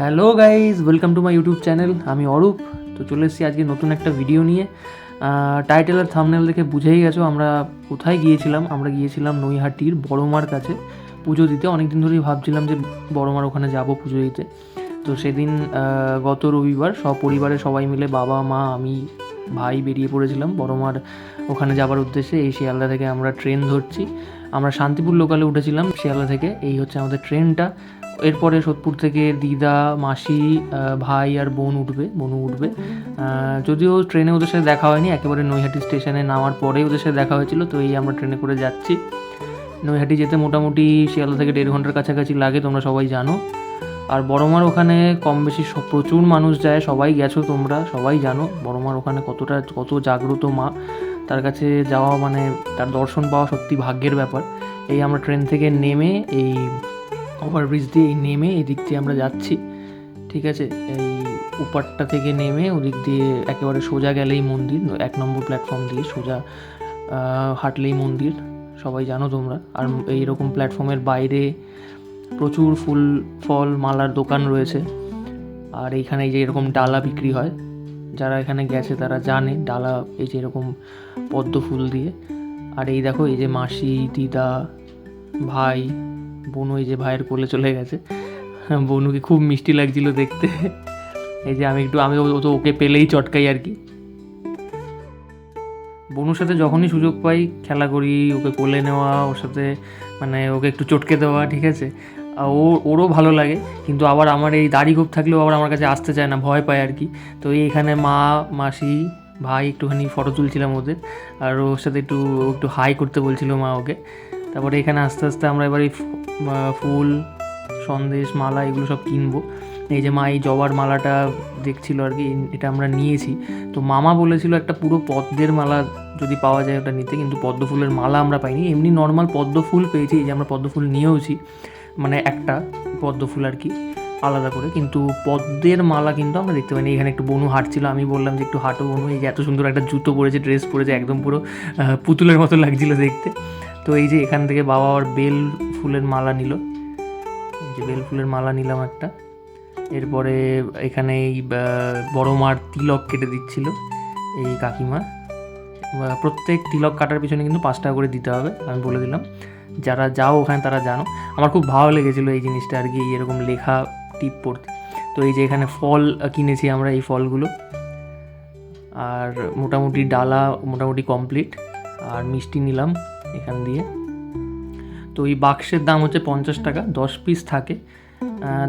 Hello guys welcome to my YouTube channel, আমি অরূপ। তো চলে এসেছি আজকে নতুন একটা ভিডিও নিয়ে। টাইটেল আর থামনেল দেখে বুঝেই গেছো আমরা কোথায় গিয়েছিলাম। আমরা গিয়েছিলাম নৈহাটির বড়মার কাছে পুজো দিতে। অনেক দিন ধরেই ভাবছিলাম যে বড়মার ওখানে যাব পুজো দিতে। তো সেদিন গত রবিবার সব পরিবারে সবাই মিলে বাবা, মা, আমি, ভাই বেরিয়ে পড়েছিলাম বড়মার ওখানে যাবার উদ্দেশ্যে। এই শিয়ালদা থেকে আমরা ট্রেন ধরছি। আমরা শান্তিপুর লোকালে উঠেছিলাম শিয়ালদা থেকে। এই হচ্ছে আমাদের ট্রেনটা এরপরে সোদপুর থেকে দিদা, মাসি ভাই আর বোন উঠবে, বোনু উঠবে। যদিও ট্রেনে ওদের সাথে দেখা হয়নি, একেবারে নৈহাটি স্টেশনে নামার পরেই ওদের সাথে দেখা হয়েছিল, তো এই আমরা ট্রেনে করে যাচ্ছি। নৈহাটি যেতে মোটামুটি শিয়ালদা থেকে দেড় ঘণ্টার কাছাকাছি লাগে, তোমরা সবাই জানো। আর বড়মার ওখানে কম বেশি প্রচুর মানুষ যায়, সবাই গেছো তোমরা, সবাই জানো বড়মার ওখানে কতটা, কত জাগ্রত মা। তার কাছে যাওয়া মানে তার দর্শন পাওয়া সত্যি ভাগ্যের ব্যাপার। এই আমরা ট্রেন থেকে নেমে এই ওভারব্রিজ দিয়ে নেমে এদিক দিয়ে আমরা যাচ্ছি, ঠিক আছে? এই উপারটা থেকে নেমে ওদিক দিয়ে একেবারে সোজা গেলেই মন্দির, এক নম্বর প্ল্যাটফর্ম দিয়ে সোজা হাঁটলেই মন্দির, সবাই জানো তোমরা। আর এইরকম প্ল্যাটফর্মের বাইরে প্রচুর ফুল, ফল, মালার দোকান রয়েছে। আর এইখানে এই যে এরকম ডালা বিক্রি হয়, যারা এখানে গেছে তারা জানে ডালা, এই যে এরকম পদ্ম ফুল দিয়ে। আর এই দেখো, এই যে মাসি, দিদা, ভাই বনু এই যে ভাইয়ের কোলে চলে গেছে। বনুকে খুব মিষ্টি লাগছিল দেখতে। এই যে আমি একটু, আমি তো ওকে পেলেই চটকাই আর কি। বনুর সাথে যখনই সুযোগ পাই, খেলা করি, ওকে কোলে নেওয়া, ওর সাথে মানে ওকে একটু চটকে দেওয়া, ঠিক আছে? ও, ওরও ভালো লাগে, কিন্তু আবার আমার এই দাড়ি গোপ থাকলেও আবার আমার কাছে আসতে চায় না, ভয় পায় আর কি। তো এখানে মা, মাসি, ভাই একটুখানি ফটো তুলছিলাম ওদের। আর ওর সাথে একটু একটু হাই করতে বলছিল মা ওকে। তারপরে এখানে আস্তে আস্তে আমরা এবার এই ফুল, সন্দেশ, মালা এগুলো সব কিনবো। এই যে মা, এই জবার মালাটা দেখছিল আর কি, এটা আমরা নিয়েছি। তো মামা বলেছিল একটা পুরো পদ্মের মালা যদি পাওয়া যায় ওটা নিতে, কিন্তু পদ্ম ফুলের মালা আমরা পাইনি। এমনি নর্মাল পদ্ম ফুল পেয়েছি, এই যে আমরা পদ্ম ফুল নিয়েওছি। মানে একটা পদ্ম ফুল আর কি, আলাদা করে। কিন্তু পদ্মের মালা কিন্তু আমরা দেখতে পাইনি। এখানে একটু বনু হাঁটছিল আমি বললাম যে একটু হাঁটো বনু। এই যে এত সুন্দর একটা জুতো পরেছে ড্রেস পরেছে, একদম পুরো পুতুলের মতো লাগছিল দেখতে। তো এই যে এখান থেকে বাবা আবার বেল ফুলের মালা নিল। যে বেল ফুলের মালা নিলাম একটা। এরপরে এখানে এই বড় মার তিলক কেটে দিচ্ছিল এই কাকিমা। প্রত্যেক তিলক কাটার পিছনে কিন্তু পাঁচ টাকা করে দিতে হবে, আমি বলে দিলাম। যারা যাও ওখানে তারা জানো। আমার খুব ভালো লেগেছিলো এই জিনিসটা আর কি এরকম লেখা টিপ পড়তে। তো এই যে এখানে ফল কিনেছি আমরা এই ফলগুলো। আর মোটামুটি ডালা মোটামুটি কমপ্লিট। আর মিষ্টি নিলাম। এখান দিয়ে। তো এই বাক্সের দাম হচ্ছে পঞ্চাশ টাকা, দশ পিস থাকে।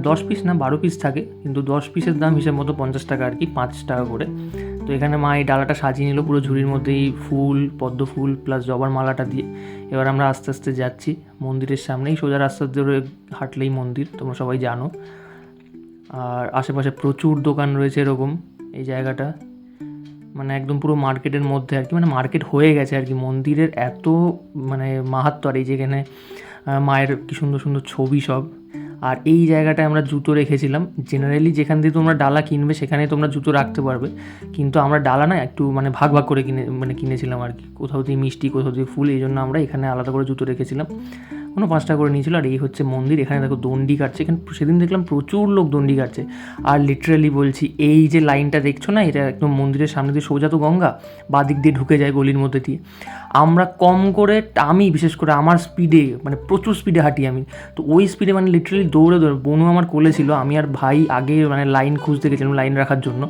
দশ পিস না, বারো পিস থাকে, কিন্তু দশ পিসের দাম হিসেব মতো পঞ্চাশ টাকা আর কি, পাঁচ টাকা করে। তো এখানে মা এই ডালাটা সাজিয়ে নিল, পুরো ঝুড়ির মধ্যেই ফুল, পদ্ম ফুল প্লাস জবার মালাটা দিয়ে। এবার আমরা আস্তে আস্তে যাচ্ছি মন্দিরের সামনেই। সোজা রাস্তা ধরে হাঁটলেই মন্দির, তোমরা সবাই জানো। আর আশেপাশে প্রচুর দোকান রয়েছে এরকম, এই জায়গাটা। মানে একদম পুরো মার্কেটের মধ্যে আর কি মানে মার্কেট হয়ে গেছে আর কি। মন্দিরের এত মানে মাহাত্ম আর এই যেখানে মায়ের কি সুন্দর সুন্দর ছবি সব। আর এই জায়গাটায় আমরা জুতো রেখেছিলাম। জেনারেলি যেখান দিয়ে তোমরা ডালা কিনবে সেখানে তোমরা জুতো রাখতে পারবে। কিন্তু আমরা ডালা না, একটু মানে ভাগ ভাগ করে কিনে মানে কিনেছিলাম আর কি। কোথাও দিয়ে মিষ্টি, কোথাও দিয়ে ফুল, এই জন্য আমরা এখানে আলাদা করে জুতো রেখেছিলাম। কোনো পাঁচ টাকা করে নিয়েছিল, আর এই হচ্ছে মন্দির। এখানে দেখো দণ্ডি কাটছে। এখানে সেদিন দেখলাম প্রচুর লোক দণ্ডি কাটছে। আর লিটারালি বলছি, এই যে লাইনটা দেখছ না, এটা একদম মন্দিরের সামনে দিয়ে সোজা তো গঙ্গা, বাদিক দিয়ে ঢুকে যায় গলির মধ্যে দিয়ে। আমরা কম করে, আমি বিশেষ করে আমার স্পিডে মানে প্রচুর স্পিডে হাঁটি আমি। তো ওই স্পিডে মানে লিটারালি দৌড়ে দৌড়ে, বনু আমার কোলে ছিল, আমি আর ভাই আগে মানে লাইন খুঁজতে গেছিলাম লাইন রাখার জন্য।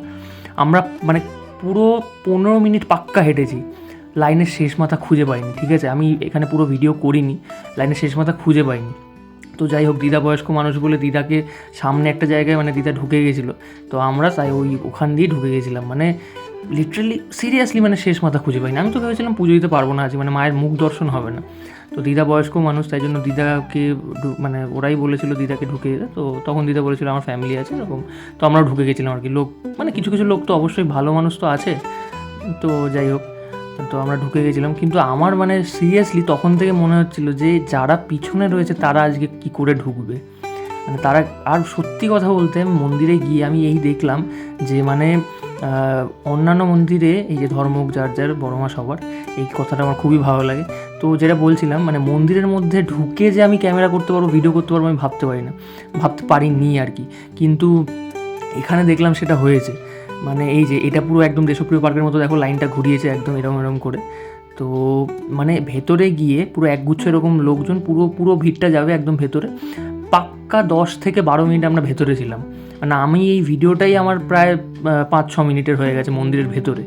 আমরা মানে পুরো পনেরো মিনিট পাক্কা হেঁটেছি। লাইনের শেষ মাথা খুঁজে পাইনি, ঠিক আছে? আমি এখানে পুরো ভিডিও করিনি, লাইনের শেষ মাথা খুঁজে পাইনি। তো যাই হোক দিদা বয়স্ক মানুষ বলে দিদাকে সামনে একটা জায়গায় মানে দিদা ঢুকে গেছিল। তো আমরা তাই ওই ওখান দিয়ে ঢুকে গেছিলাম। মানে লিটারালি সিরিয়াসলি মানে শেষ মাথা খুঁজে পাইনি। আমি তো ভেবেছিলাম পুজো দিতে পারব না, আজ মানে মায়ের মুখ দর্শন হবে না। তো দিদা বয়স্ক মানুষ, তাই জন্য দিদাকে মানে ওরাই বলেছিল দিদাকে ঢুকে যেতে। তো তখন দিদা বলেছিল, আমার ফ্যামিলি আছে এরকম। তো আমরাও ঢুকে গেছিলাম আর কি। লোক মানে কিছু কিছু লোক তো অবশ্যই ভালো মানুষ তো আছে। তো যাই হোক তো আমরা ঢুকে গেছিলাম। কিন্তু আমার মানে সিরিয়াসলি তখন থেকে মনে হচ্ছিল যে যারা পিছনে রয়েছে তারা আজকে কি করে ঢুকবে? মানে তারা আর সত্যি কথা বলতে মন্দিরে গিয়ে আমি এই দেখলাম যে মানে অন্যান্য মন্দিরে এই যে ধর্ম যার যার বড়মা সবার, এই কথাটা আমার খুবই ভালো লাগে। তো যেটা বলছিলাম মানে মন্দিরের মধ্যে ঢুকে যে আমি ক্যামেরা করতে পারব ভিডিও করতে পারব, আমি ভাবতে পারি না। ভাবতে পারিনি আর কি। কিন্তু এখানে দেখলাম সেটা হয়েছে। মানে এই যে এটা পুরো একদম দেশপ্রিয় পার্কের মতো, দেখো লাইনটা ঘুরিয়েছে একদম এরম এরম করে। তো মানে ভেতরে গিয়ে পুরো একগুচ্ছ এরকম লোকজন, পুরো পুরো ভিড়টা যাবে একদম ভেতরে। পাক্কা দশ থেকে বারো মিনিট আমরা ভেতরে ছিলাম। মানে আমি এই ভিডিওটাই আমার প্রায় পাঁচ ছ মিনিটের হয়ে গেছে মন্দিরের ভেতরে।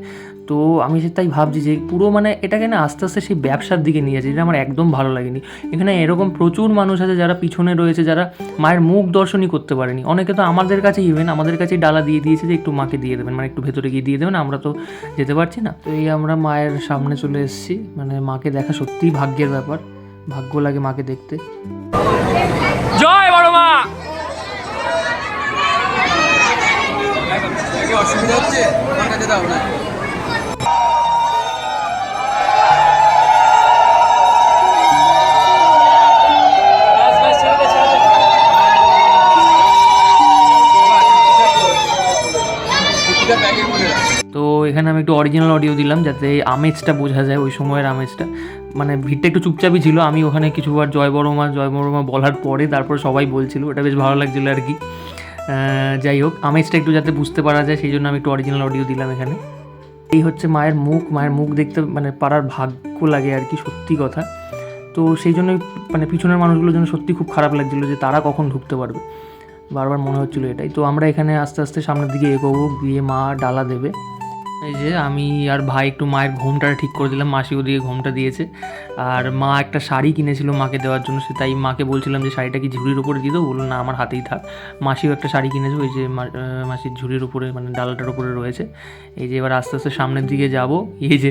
তো আমি তাই ভাবছি যে পুরো মানে এটাকে না আস্তে আস্তে সেই ব্যবসার দিকে নিয়ে যাচ্ছে, যেটা আমার একদম ভালো লাগেনি। এখানে এরকম প্রচুর মানুষ আছে যারা পিছনে রয়েছে, যারা মায়ের মুখ দর্শনই করতে পারেনি। অনেকে তো আমাদের কাছে ইভেন আমাদের কাছেই ডালা দিয়ে দিয়েছে যে একটু মাকে দিয়ে দেবেন মানে একটু ভেতরে গিয়ে দিয়ে দেবেন, আমরা তো যেতে পারছি না। তো এই আমরা মায়ের সামনে চলে এসেছি মানে মাকে দেখা সত্যিই ভাগ্যের ব্যাপার, ভাগ্য লাগে মাকে দেখতে। জয় বড় মা! তো এখানে আমি একটু অরিজিনাল অডিও দিলাম যাতে আমেজটা বোঝা যায়, ওই সময়ের আমেজটা। মানে ভিড়টা একটু চুপচাপই ছিল, আমি ওখানে কিছুবার জয় বড়মা জয় বড়মা বলার পরে তারপর সবাই বলছিল, ওটা বেশ ভালো লাগছিল আর কি। যাই হোক, আমেজটা একটু যাতে বুঝতে পারা যায়, সেই জন্য আমি একটু অরিজিনাল অডিও দিলাম এখানে। এই হচ্ছে মায়ের মুখ মায়ের মুখ দেখতে মানে পারার ভাগ্য লাগে আর কি, সত্যি কথা। তো সেই জন্যই মানে পিছনের মানুষগুলোর জন্য সত্যি খুব খারাপ লাগছিল যে তারা কখন ঢুকতে পারবে। বারবার মনে হচ্ছিল এটাই। তো আমরা এখানে আস্তে আস্তে সামনের দিকে এগোবো, গিয়ে মা ডালা দেবে। এই যে আমি আর ভাই একটু মায়ের ঘুমটা ঠিক করে দিলাম। মাসিও দিয়ে ঘুমটা দিয়েছে। আর মা একটা শাড়ি কিনেছিল মাকে দেওয়ার জন্য। সে তাই মাকে বলছিলাম যে শাড়িটা কি ঝুড়ির উপরে দিয়ে দেবো? বলল, না, আমার হাতেই থাক। মাসিও একটা শাড়ি কিনেছে, ওই যে মাসির ঝুড়ির উপরে মানে ডালাটার উপরে রয়েছে। এই যে এবার আস্তে আস্তে সামনের দিকে যাব। এই যে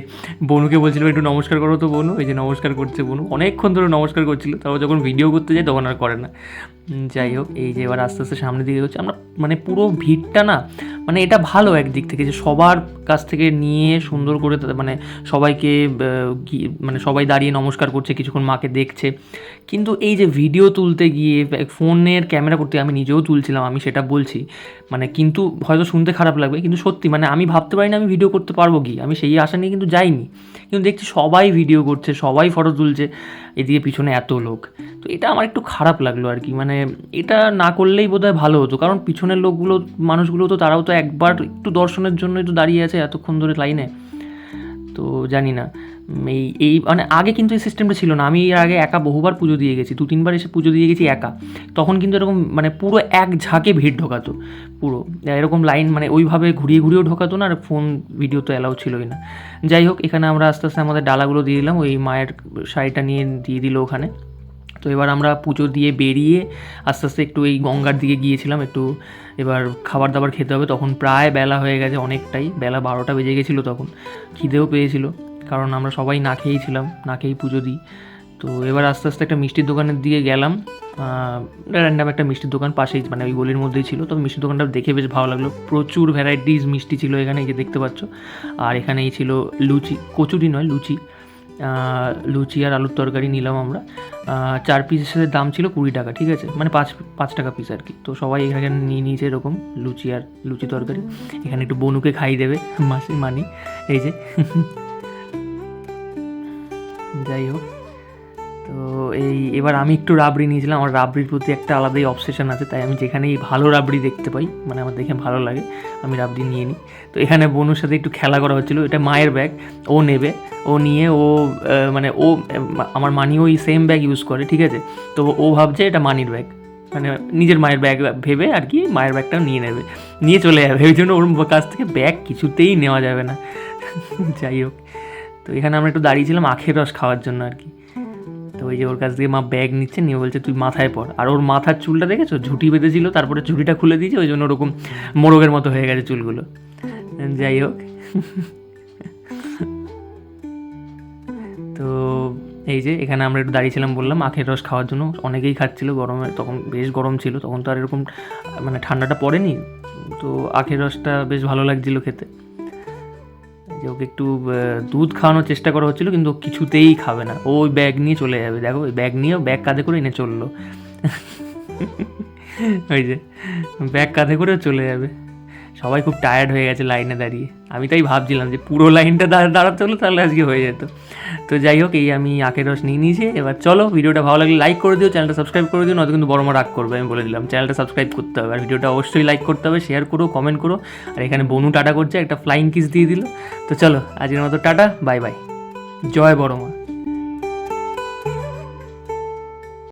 বনুকে বলছিল একটু নমস্কার করো তো বনু। এই যে নমস্কার করছে বনু। অনেকক্ষণ ধরে নমস্কার করছিল তারপর যখন ভিডিও করতে যায় তখন আর করে না। যাই হোক, এই যে এবার আস্তে আস্তে সামনের দিকে হচ্ছে আমরা মানে পুরো ভিড়টা না মানে এটা ভালো একদিক থেকে যে সবার কাছ থেকে নিয়ে সুন্দর করে মানে সবাইকে মানে সবাই দাঁড়িয়ে নমস্কার করছে, কিছুক্ষণ মাকে দেখছে। কিন্তু এই যে ভিডিও তুলতে গিয়ে ফোনের ক্যামেরা করতে আমি নিজেও তুলছিলাম, আমি সেটা বলছি। মানে কিন্তু হয়তো শুনতে খারাপ লাগবে, কিন্তু সত্যি মানে আমি ভাবতে পারি না আমি ভিডিও করতে পারব কি। আমি সেই আশা নিয়ে কিন্তু যাইনি। কিন্তু দেখছি সবাই ভিডিও করছে, সবাই ফটো তুলছে, এদিকে পিছনে এত লোক। তো এটা আমার একটু খারাপ লাগল আর কি। মানে এটা না করলেই বোধহয় ভালো হতো। কারণ পিছনের লোকগুলো, মানুষগুলো তো তারাও তো একবার একটু দর্শনের জন্যই তো দাঁড়িয়ে আছে। এতক্ষণ ধরে লাইনে? তো জানি না। এই এই মানে আগে কিন্তু এই সিস্টেমটা ছিল না। আমি এর আগে একা বহুবার পুজো দিয়ে গেছি। দু তিনবার এসে পুজো দিয়ে গেছি একা। তখন কিন্তু এরকম মানে পুরো এক ঝাঁকে ভিড় ঢোকাতো, পুরো। এরকম লাইন মানে ওইভাবে ঘুরিয়ে ঘুরিয়েও ঢোকাতো না, আর ফোন ভিডিও তো অ্যালাউ ছিলই না। যাই হোক, এখানে আমরা আস্তে আস্তে আমাদের ডালাগুলো দিয়ে দিলাম। ওই মায়ের শাড়িটা নিয়ে, দিয়ে দিল ওখানে। তো এবার আমরা পুজো দিয়ে বেরিয়ে আস্তে আস্তে একটু এই গঙ্গার দিকে গিয়েছিলাম, একটু এবার খাবার দাবার খেতে হবে। তখন প্রায় বেলা হয়ে গেছে অনেকটাই, বেলা বারোটা বেজে গেছিল তখন। খিদেও পেয়েছিল, কারণ আমরা সবাই না খেয়েই ছিলাম, না খেয়েই পুজো দিই। তো এবার আস্তে আস্তে একটা মিষ্টির দোকানের দিকে গেলাম। র্যান্ডাম একটা মিষ্টির দোকান পাশেই মানে ওই গলির মধ্যেই ছিল। তো মিষ্টির দোকানটা দেখে বেশ ভালো লাগল। প্রচুর ভ্যারাইটিস মিষ্টি ছিল এখানে, এই যে দেখতে পাচ্ছ। আর এখানেই ছিল লুচি, কচুরি নয়, লুচি। লুচি আর আলুর তরকারি নিলাম আমরা। চার পিসের দাম ছিল কুড়ি টাকা, ঠিক আছে? মানে পাঁচ পাঁচ টাকা পিস আর কি। তো সবাই এখানে নিয়ে নিয়েছে এরকম লুচি আর লুচি তরকারি। এখানে একটু বনুকে খাই দেবে মাসি মানি। এই যে। যাই হোক। এই, এবার আমি একটু রাবড়ি নিয়েছিলাম। আমার রাবড়ির প্রতি একটা আলাদাই অবসেশন আছে, তাই আমি যেখানেই ভালো রাবড়ি দেখতে পাই মানে আমার দেখে ভালো লাগে, আমি রাবড়ি নিয়ে নিই। তো এখানে বনুর সাথে একটু খেলা করা হচ্ছিল, এটা মায়ের ব্যাগ ও নেবে, ও নিয়ে ও মানে ও, আমার মানি ওই সেম ব্যাগ ইউজ করে, ঠিক আছে? তো ও ভাবছে এটা মানির ব্যাগ মানে নিজের মায়ের ব্যাগ ভেবে আর কি মায়ের ব্যাগটাও নিয়ে নেবে, নিয়ে চলে যাবে। ওই জন্য ওর কাছ থেকে ব্যাগ কিছুতেই নেওয়া যাবে না। যাই হোক, তো এখানে আমরা একটু দাঁড়িয়েছিলাম আখের রস খাওয়ার জন্য আর কি। তো ওই যে ওর কাছ থেকে মা ব্যাগ নিচ্ছে, নিয়ে বলছে, তুই মাথায় পর আর ওর মাথার চুলটা দেখেছ? ঝুঁটি বেঁধেছিল, তারপরে ঝুঁটিটা খুলে দিয়েছে, ওই জন্য ওরকম মোরগের মতো হয়ে গেছে চুলগুলো। যাই হোক। তো এই যে এখানে আমরা একটু দাঁড়িয়েছিলাম, বললাম আখের রস খাওয়ার জন্য। অনেকেই খাচ্ছিল, গরমে তখন বেশ গরম ছিল, তখন তো আর এরকম মানে ঠান্ডাটা পড়েনি। তো আখের রসটা বেশ ভালো লাগছিল খেতে। এই যে ওকে একটু দুধ খাওয়ানোর চেষ্টা করা হচ্ছিল, কিন্তু কিছুতেই খাবে না। ও ওই ব্যাগ নিয়ে চলে যাবে। দেখো, ওই ব্যাগ নিয়েও ব্যাগ কাঁধে করে এনে চলল। ওই যে ব্যাগ কাঁধে করে চলে যাবে। সবাই খুব টায়ার্ড হয়ে গেছে লাইনে দাঁড়িয়ে। আমি তাই ভাবছিলাম যে পুরো লাইনটা দাঁড়া- দাঁড়াতে হলো তাহলে আজকে হয়ে যেত। তো যাই হোক, এই আমি আখের রস নিয়ে নিয়েছি। এবার চলো ভিডিওটা ভালো লাগলে লাইক করে দিও চ্যানেলটা সাবস্ক্রাইব করে দিও, নয়তো কিন্তু বড় রাগ করবে, আমি বলে দিলাম। চ্যানেলটা সাবস্ক্রাইব করতে হবে, আর ভিডিওটা অবশ্যই লাইক করতে হবে শেয়ার করো কমেন্ট করো। আর এখানে বনু টাটা করছে, একটা ফ্লাইং কিস দিয়ে দিল। তো চলো, আজকের মতো টাটা বাই বাই জয় বড় মা।